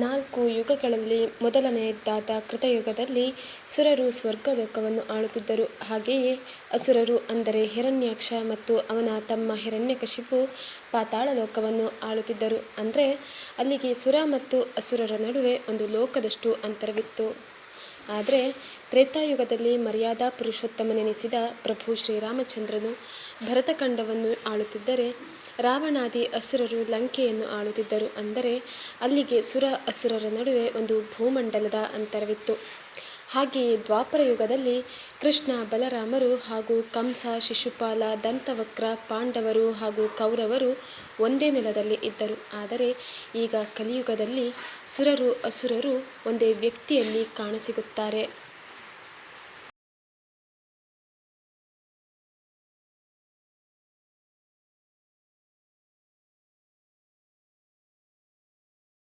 ನಾಲ್ಕು ಯುಗಗಳಲ್ಲಿ ಮೊದಲನೆಯದಾದ ಕೃತಯುಗದಲ್ಲಿ ಸುರರು ಸ್ವರ್ಗಲೋಕವನ್ನು ಆಳುತ್ತಿದ್ದರು. ಹಾಗೆಯೇ ಅಸುರರು ಅಂದರೆ ಹಿರಣ್ಯಾಕ್ಷ ಮತ್ತು ಅವನ ತಮ್ಮ ಹಿರಣ್ಯಕಶಿಪು ಪಾತಾಳ ಲೋಕವನ್ನು ಆಳುತ್ತಿದ್ದರು. ಅಂದರೆ ಅಲ್ಲಿಗೆ ಸುರ ಮತ್ತು ಅಸುರರ ನಡುವೆ ಒಂದು ಲೋಕದಷ್ಟು ಅಂತರವಿತ್ತು. ಆದರೆ ತ್ರೇತಾಯುಗದಲ್ಲಿ ಮರ್ಯಾದಾ ಪುರುಷೋತ್ತಮನೆನಿಸಿದ ಪ್ರಭು ಶ್ರೀರಾಮಚಂದ್ರನು ಭರತಖಂಡವನ್ನು ಆಳುತ್ತಿದ್ದರೆ ರಾವಣಾದಿ ಅಸುರರು ಲಂಕೆಯನ್ನು ಆಳುತ್ತಿದ್ದರು ಅಂದರೆ ಅಲ್ಲಿಗೆ ಸುರ ಅಸುರರ ನಡುವೆ ಒಂದು ಭೂಮಂಡಲದ ಅಂತರವಿತ್ತು. ಹಾಗೆಯೇ ದ್ವಾಪರ ಯುಗದಲ್ಲಿ ಕೃಷ್ಣ, ಬಲರಾಮರು ಹಾಗೂ ಕಂಸ, ಶಿಶುಪಾಲ, ದಂತವಕ್ರ, ಪಾಂಡವರು ಹಾಗೂ ಕೌರವರು ಒಂದೇ ನೆಲದಲ್ಲಿ ಇದ್ದರು. ಆದರೆ ಈಗ ಕಲಿಯುಗದಲ್ಲಿ ಸುರರು ಅಸುರರು ಒಂದೇ ವ್ಯಕ್ತಿಯಲ್ಲಿ ಕಾಣಸಿಗುತ್ತಾರೆ.